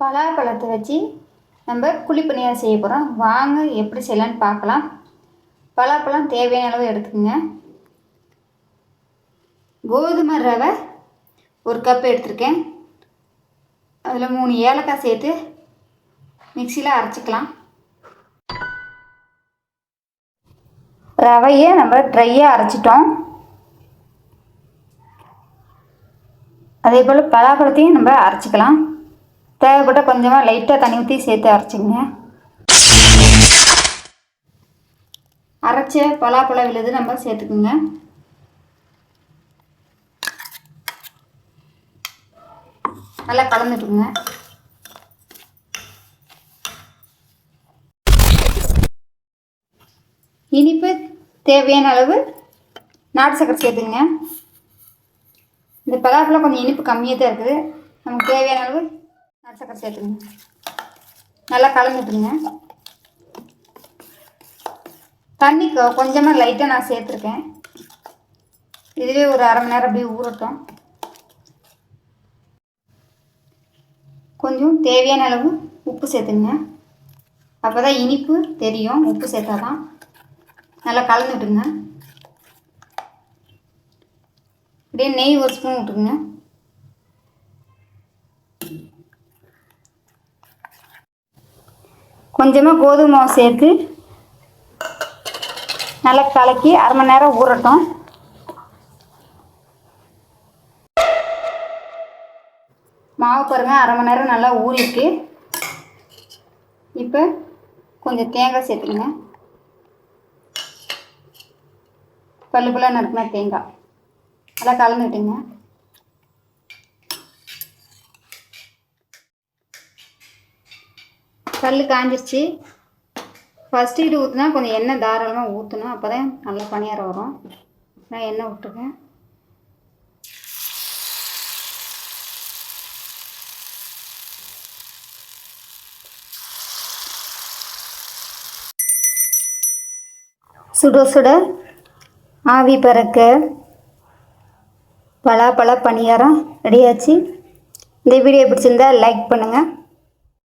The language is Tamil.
பலாப்பழத்தை வச்சு நம்ம குழிப்பணியாக செய்ய போகிறோம் வாங்க எப்படி செய்யலான்னு பார்க்கலாம். பலாப்பழம் தேவையான அளவு எடுத்துக்கோங்க. கோதுமை ரவை ஒரு கப் எடுத்திருக்கேன். அதில் மூணு ஏலக்காய் சேர்த்து மிக்சியில் அரைச்சிக்கலாம். ரவையை நம்ம ட்ரையாக அரைச்சிட்டோம். அதே போல் பலாப்பழத்தையும் நம்ம அரைச்சிக்கலாம். தேவைப்பட்ட கொஞ்சமாக லைட்டாக தண்ணி ஊற்றி சேர்த்து அரைச்சிங்க அரைச்ச பலாப்பழ விழுது நம்ம சேர்த்துக்குங்க. நல்லா கலந்துட்டுங்க இனிப்பு தேவையான அளவு நாட்டு சக்கரை சேர்த்துங்க இந்த பலாப்பழம் கொஞ்சம் இனிப்பு கம்மியாக தான் இருக்குது. நமக்கு தேவையான அளவு நாட்டு சக்கரை சேர்த்துங்க நல்லா கலந்துட்டுங்க தண்ணி கொஞ்சமாக லைட்டாக நான் சேர்த்துருக்கேன். இதுவே ஒரு அரை மணி நேரம் அப்படியே ஊறட்டும். கொஞ்சம் தேவையான அளவு உப்பு சேர்த்துங்க அப்போ தான் இனிப்பு தெரியும். உப்பு சேர்த்தா தான் நல்லா கலந்துட்டுங்க அப்படியே நெய் ஒரு ஸ்பூன் விட்டுருங்க. கொஞ்சமாக கோதுமை மாவு சேர்த்து நல்லா கலக்கி அரை மணி நேரம் ஊறட்டும். மாவு பாருங்க அரை மணி நேரம் நல்லா ஊறிட்டு இப்போ கொஞ்சம் தேங்காய் சேர்த்துக்கங்க. பல்லு பல்லாக நறுக்கின தேங்காய். நல்லா கலந்துட்டுங்க கல் காஞ்சிருச்சு. ஃபஸ்ட்டு இது ஊற்றுனா கொஞ்சம் எண்ணெய் தாராளமாக ஊற்றணும் அப்போ தான் நல்லா பணியாரம் வரும். நான் எண்ணெய் விட்டுருக்கேன். சுட சுட ஆவி பறக்க பலாப்பழ பணியாரம் ரெடியாச்சு. இந்த வீடியோ பிடிச்சிருந்தா லைக் பண்ணுங்கள்